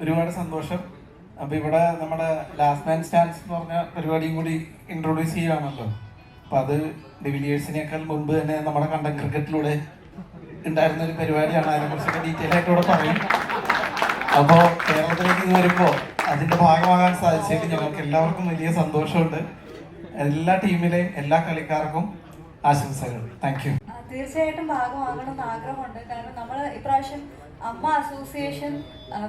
ഒരുപാട് സന്തോഷം. അപ്പൊ ഇവിടെ നമ്മുടെ ലാസ്റ്റ് മാൻ സ്റ്റാൻസ് എന്ന് പറഞ്ഞ പരിപാടിയും കൂടി ഇൻട്രൊഡ്യൂസ് ചെയ്യുകയാണല്ലോ അപ്പൊ അത് ഡിവിലിയേഴ്സിനേക്കാൾ മുമ്പ് തന്നെ നമ്മുടെ കണ്ടം ക്രിക്കറ്റിലൂടെ ഉണ്ടായിരുന്ന ഒരു പരിപാടിയാണ്. അതിനെ കുറിച്ചൊക്കെ ഡീറ്റെയിൽ ആയിട്ട് ഇവിടെ പറയും. അപ്പോ കേരളത്തിലേക്ക് വരുമ്പോ അതിന്റെ ഭാഗമാകാൻ സാധിച്ചതിൽ ഞങ്ങൾക്ക് എല്ലാവർക്കും വലിയ സന്തോഷമുണ്ട്. എല്ലാ ടീമിലെയും എല്ലാ കളിക്കാർക്കും ആശംസകൾ. താങ്ക് യു തീർച്ചയായിട്ടും ഭാഗമാകണം എന്ന് ആഗ്രഹമുണ്ട്. കാരണം നമ്മൾ ഇപ്രാവശ്യം അമ്മ അസോസിയേഷൻ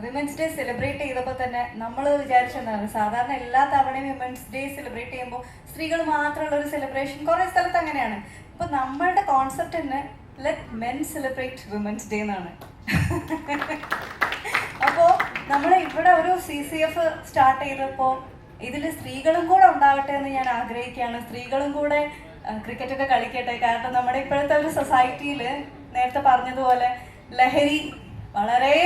വിമൻസ് ഡേ സെലിബ്രേറ്റ് ചെയ്തപ്പോൾ തന്നെ നമ്മൾ വിചാരിച്ചെന്നാണ് സാധാരണ എല്ലാ തവണയും വിമൻസ് ഡേ സെലിബ്രേറ്റ് ചെയ്യുമ്പോൾ സ്ത്രീകൾ മാത്രമുള്ള ഒരു സെലിബ്രേഷൻ കുറേ സ്ഥലത്ത് അങ്ങനെയാണ്. അപ്പോൾ നമ്മളുടെ കോൺസെപ്റ്റ് തന്നെ let men celebrate women's day എന്നാണ്. അപ്പോൾ നമ്മൾ ഇവിടെ ഒരു സി സി എഫ് സ്റ്റാർട്ട് ചെയ്തപ്പോൾ ഇതിൽ സ്ത്രീകളും കൂടെ ഉണ്ടാവട്ടെ എന്ന് ഞാൻ ആഗ്രഹിക്കുകയാണ്. സ്ത്രീകളും കൂടെ ക്രിക്കറ്റൊക്കെ കളിക്കട്ടെ. കാരണം നമ്മുടെ ഇപ്പോഴത്തെ ഒരു സൊസൈറ്റിയിൽ നേരത്തെ പറഞ്ഞതുപോലെ ലഹരി വളരെ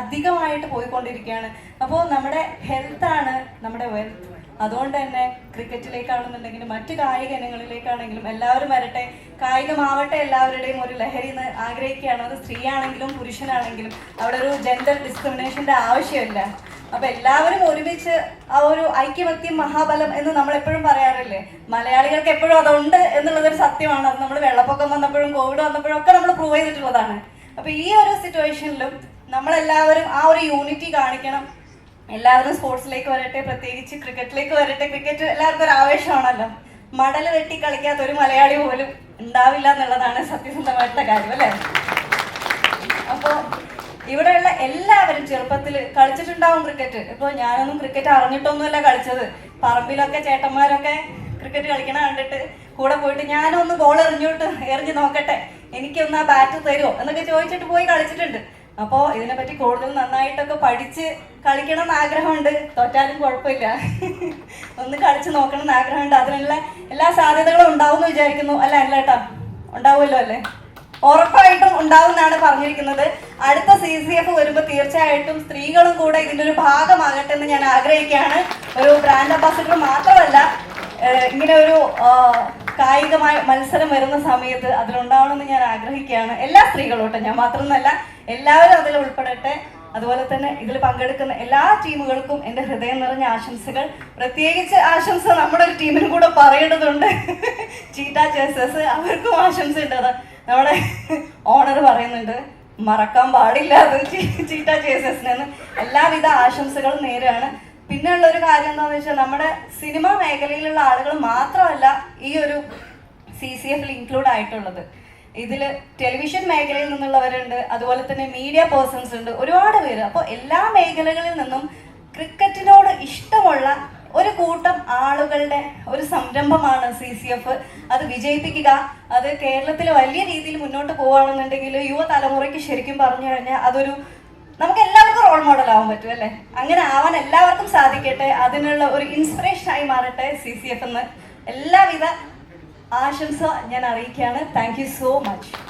അധികമായിട്ട് പോയിക്കൊണ്ടിരിക്കുകയാണ്. അപ്പോൾ നമ്മുടെ ഹെൽത്താണ് നമ്മുടെ വെൽത്ത് അതുകൊണ്ട് തന്നെ ക്രിക്കറ്റിലേക്കാണെന്നുണ്ടെങ്കിലും മറ്റ് കായിക ഇനങ്ങളിലേക്കാണെങ്കിലും എല്ലാവരും വരട്ടെ. കായികമാവട്ടെ എല്ലാവരുടെയും ഒരു ലഹരി എന്ന് ആഗ്രഹിക്കുകയാണ്. അത് സ്ത്രീയാണെങ്കിലും പുരുഷനാണെങ്കിലും അവിടെ ഒരു ജെൻഡർ ഡിസ്ക്രിമിനേഷന്റെ ആവശ്യമില്ല. അപ്പൊ എല്ലാവരും ഒരുമിച്ച് ആ ഒരു ഐക്യമത്യം മഹാബലം എന്ന് നമ്മൾ എപ്പോഴും പറയാറില്ലേ? മലയാളികൾക്ക് എപ്പോഴും അതുണ്ട് എന്നുള്ളതൊരു സത്യമാണ്. അത് നമ്മൾ വെള്ളപ്പൊക്കം വന്നപ്പോഴും കോവിഡ് വന്നപ്പോഴും ഒക്കെ നമ്മൾ പ്രൂവ് ചെയ്തിട്ടുള്ളതാണ്. അപ്പൊ ഈ ഒരു സിറ്റുവേഷനിലും നമ്മളെല്ലാവരും ആ ഒരു യൂണിറ്റി കാണിക്കണം. എല്ലാവരും സ്പോർട്സിലേക്ക് വരട്ടെ പ്രത്യേകിച്ച് ക്രിക്കറ്റിലേക്ക് വരട്ടെ. ക്രിക്കറ്റ് എല്ലാവർക്കും ഒരു ആവേശമാണല്ലോ. മടൽ വെട്ടി കളിക്കാത്ത ഒരു മലയാളി പോലും ഉണ്ടാവില്ല എന്നുള്ളതാണ് സത്യസന്ധമായിട്ടുള്ള കാര്യം അല്ലേ? അപ്പോ ഇവിടെയുള്ള എല്ലാവരും ചെറുപ്പത്തിൽ കളിച്ചിട്ടുണ്ടാവും ക്രിക്കറ്റ് ഇപ്പൊ ഞാനൊന്നും ക്രിക്കറ്റ് അറിഞ്ഞിട്ടൊന്നുമല്ല കളിച്ചത്. പറമ്പിലൊക്കെ ചേട്ടന്മാരൊക്കെ ക്രിക്കറ്റ് കളിക്കണ കണ്ടിട്ട് കൂടെ പോയിട്ട് ഞാനൊന്ന് ബോൾ എറിഞ്ഞോട്ട് എറിഞ്ഞു നോക്കട്ടെ. എനിക്കൊന്ന് ആ ബാറ്റ് തരുമോ എന്നൊക്കെ ചോദിച്ചിട്ട് പോയി കളിച്ചിട്ടുണ്ട്. അപ്പോൾ ഇതിനെപ്പറ്റി കൂടുതൽ നന്നായിട്ടൊക്കെ പഠിച്ച് കളിക്കണം എന്ന് ആഗ്രഹമുണ്ട്. തോറ്റാലും കുഴപ്പമില്ല. ഒന്ന് കളിച്ച് നോക്കണം എന്ന് ആഗ്രഹമുണ്ട്. അതിനുള്ള എല്ലാ സാധ്യതകളും ഉണ്ടാവും എന്ന് വിചാരിക്കുന്നു. അല്ല അല്ല കേട്ടോ. ഉണ്ടാവുമല്ലോ അല്ലേ? ഉറപ്പായിട്ടും ഉണ്ടാവുമെന്നാണ് പറഞ്ഞിരിക്കുന്നത്. അടുത്ത സി സി എഫ് വരുമ്പോൾ തീർച്ചയായിട്ടും സ്ത്രീകളും കൂടെ ഇതിന്റെ ഒരു ഭാഗമാകട്ടെ എന്ന് ഞാൻ ആഗ്രഹിക്കുകയാണ്. ഒരു ബ്രാൻഡ് അംബാസിഡർ മാത്രമല്ല ഇങ്ങനെ ഒരു കായികമായ മത്സരം വരുന്ന സമയത്ത് അതിലുണ്ടാവണമെന്ന് ഞാൻ ആഗ്രഹിക്കുകയാണ്. എല്ലാ സ്ത്രീകളോട്ടെ ഞാൻ മാത്രമെന്നല്ല എല്ലാവരും അതിൽ ഉൾപ്പെടട്ടെ. അതുപോലെ തന്നെ ഇതിൽ പങ്കെടുക്കുന്ന എല്ലാ ടീമുകൾക്കും എന്റെ ഹൃദയം നിറഞ്ഞ ആശംസകൾ. പ്രത്യേകിച്ച് ആശംസ നമ്മുടെ ഒരു ടീമിനും കൂടെ പറയേണ്ടതുണ്ട്. ചീറ്റ ചേസേഴ്സ് അവർക്കും ആശംസ ഉണ്ട്. അത് നമ്മുടെ ഓണർ പറയുന്നുണ്ട് മറക്കാൻ പാടില്ല അത് ചീറ്റാ ചേസേഴ്സിനെന്ന് എല്ലാവിധ ആശംസകളും നേരെയാണ്. പിന്നെയുള്ള ഒരു കാര്യം എന്താണെന്ന് വെച്ചാൽ നമ്മുടെ സിനിമ മേഖലയിലുള്ള ആളുകൾ മാത്രമല്ല ഈ ഒരു സി സി എഫിൽ ഇൻക്ലൂഡ് ആയിട്ടുള്ളത്. ഇതിൽ ടെലിവിഷൻ മേഖലയിൽ നിന്നുള്ളവരുണ്ട് അതുപോലെ തന്നെ മീഡിയ പേഴ്സൺസ് ഉണ്ട് ഒരുപാട് പേര്. അപ്പോൾ എല്ലാ മേഖലകളിൽ നിന്നും ക്രിക്കറ്റിനോട് ഇഷ്ടമുള്ള ഒരു കൂട്ടം ആളുകളുടെ ഒരു സംരംഭമാണ് സി സി എഫ് അത് വിജയിപ്പിക്കുക അത് കേരളത്തിൽ വലിയ രീതിയിൽ മുന്നോട്ട് പോവുകയാണെന്നുണ്ടെങ്കിൽ യുവതലമുറയ്ക്ക് ശരിക്കും പറഞ്ഞു കഴിഞ്ഞാൽ അതൊരു നമുക്ക് റോൾ മോഡൽ ആവാൻ പറ്റും അല്ലേ? അങ്ങനെ ആവാൻ എല്ലാവർക്കും സാധിക്കട്ടെ. അതിനുള്ള ഒരു ഇൻസ്പിറേഷൻ ആയി മാറട്ടെ സി സി എഫ് എന്ന്. എല്ലാവിധ ആശംസ ഞാൻ അറിയിക്കുകയാണ്. Thank you so much